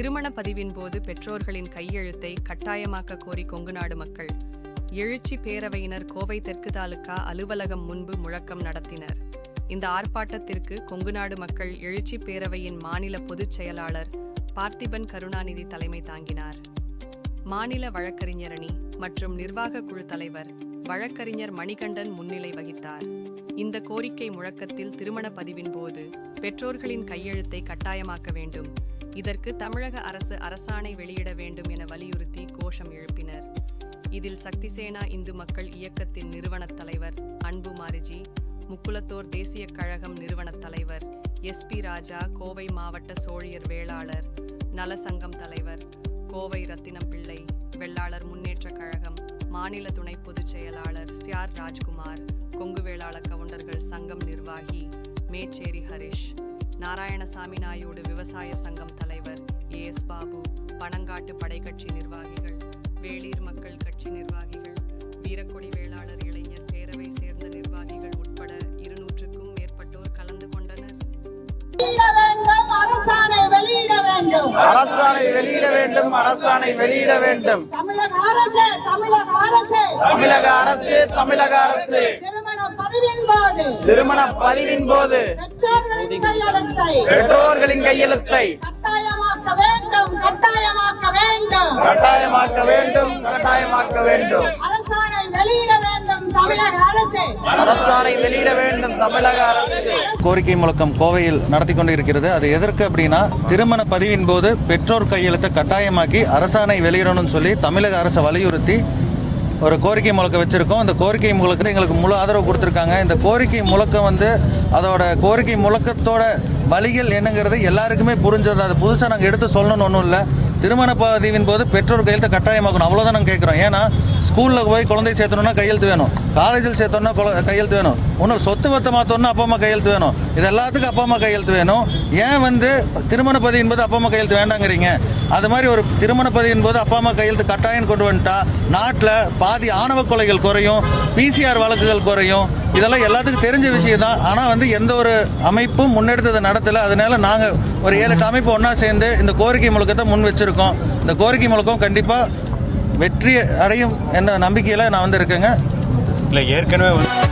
பதிவின் போது பெற்றோர்களின் கையெழுத்தை கட்டாயமாக்க கோரி கொங்குநாடு மக்கள். எழுச்சி பேரவையினர் கோவை தெற்கு தாலுகா அலுவலகம் முன்பு முழக்கம் நடத்தினர். இந்த ஆர்ப்பாட்டத்திற்கு கொங்குநாடு மக்கள் எழுச்சி பேரவையின் மாநில பொதுச் செயலாளர் பார்த்திபன் கருணாநிதி தலைமை தாங்கினார். மாநில வழக்கறிஞரணி மற்றும் நிர்வாக குழு தலைவர் வழக்கறிஞர் மணிகண்டன் முன்னிலை வகித்தார். இந்த கோரிக்கை முழக்கத்தில் திருமண பதிவின் போது பெற்றோர்களின் கையெழுத்தை கட்டாயமாக்க வேண்டும். இதற்கு தமிழக அரசு அரசாணை வெளியிட வேண்டும் என வலியுறுத்தி கோஷம் எழுப்பினர். இதில் சக்திசேனா இந்து மக்கள் இயக்கத்தின் நிறுவனத் தலைவர் அன்பு மாரிஜி முக்குலத்தோர் தேசிய கழகம் நிறுவனத் தலைவர் எஸ். பி. ராஜா கோவை மாவட்ட சோழியர் வேளாளர் நலசங்கம் தலைவர் கோவை ரத்தினம் பிள்ளை வெள்ளாளர் முன்னேற்ற கழகம் மாநில துணை பொதுச் செயலாளர் சியார் ராஜ்குமார் கொங்கு வேளாள கவுண்டர்கள் சங்கம் நிர்வாகி மேச்சேரி ஹரிஷ் நாராயணசாமி நாயுடு விவசாய சங்கம் தலைவர் ஏ எஸ் பாபு பனங்காட்டு படைக்கட்சி நிர்வாகிகள் வேளீர் மக்கள் கட்சி நிர்வாகிகள் வீரக்கொடி வேளாளர் இளைஞர் பேரவை சேர்ந்த நிர்வாகிகள் உட்பட இருநூற்றுக்கும் மேற்பட்டோர் கலந்து கொண்டனர். அரசாணை வெளியிட வேண்டும். அரசாணை வெளியிட வேண்டும் அரசாணை வெளியிட வேண்டும். தமிழக அரசு தமிழக அரசு. தமிழக அரசு தமிழக அரசு. போது திருமண பதிவின் போது பெற்றோர்களின் கையெழுத்தை கட்டாயமாக்க வேண்டும் கட்டாயமாக்க வேண்டும். கட்டாயமாக்க வேண்டும் கட்டாயமாக்க வேண்டும். அரசாணை வெளியிட வேண்டும் தமிழக அரசு. அரசாணை வெளியிட வேண்டும் தமிழக அரசு. கோரிக்கை முழக்கம் கோவையில் நடத்தி கொண்டு இருக்கிறது அது எதற்கு அப்படின்னா திருமண பதிவின் போது பெற்றோர் கையெழுத்தை கட்டாயமாக்கி அரசாணை வெளியிடணும்னு சொல்லி தமிழக அரசை வலியுறுத்தி ஒரு கோரிக்கை முழக்க வச்சுருக்கோம். இந்த கோரிக்கை முழக்கத்தை எங்களுக்கு முழு ஆதரவு கொடுத்துருக்காங்க. இந்த கோரிக்கை முழக்கம் வந்து அதோட கோரிக்கை முழக்கத்தோட வழிகள் என்னங்கிறது எல்லாருக்குமே புரிஞ்சது. அது புதுசாக நாங்கள் எடுத்து சொல்லணும்னு ஒன்றும் இல்லை. திருமண பதிவின் போது பெற்றோர் கையெழுத்து கட்டாயமாக்கணும். அவ்வளோதான் நாங்கள் கேட்குறோம் ஏன்னா ஸ்கூலில் போய் குழந்தை சேர்த்தணும்னா கையெழுத்து வேணும். காலேஜில் சேர்த்தோம்னா கையெழுத்து வேணும். ஒன்றும் சொத்து பத்தை மாற்றணும்னா அப்பா அம்மா கையெழுத்து வேணும். இது எல்லாத்துக்கும் அப்பா அம்மா கையெழுத்து வேணும். ஏன் வந்து திருமண பதிவின் போது அப்பா அம்மா கையெழுத்து வேண்டாங்கிறீங்க? அது மாதிரி ஒரு திருமண பதிவின் போது அப்பா அம்மா கையெழுத்து கட்டாயம் கொண்டு வந்துட்டா நாட்டில் பாதி ஆணவ கொலைகள் குறையும் பிசிஆர் வழக்குகள் குறையும். இதெல்லாம் எல்லாத்துக்கும் தெரிஞ்ச விஷயம் தான் ஆனால் வந்து எந்த ஒரு அமைப்பும் முன்னெடுத்ததை நடத்தலை. அதனால நாங்கள் ஒரு ஏழு எட்டு அமைப்பு ஒன்றா சேர்ந்து இந்த கோரிக்கை முழுக்கத்தை முன் வச்சுருக்கோம். இந்த கோரிக்கை முழுக்கம் கண்டிப்பாக வெற்றி அடையும் என்ற நம்பிக்கையில் நான் வந்து இருக்கேங்க. இல்லை ஏற்கனவே வந்து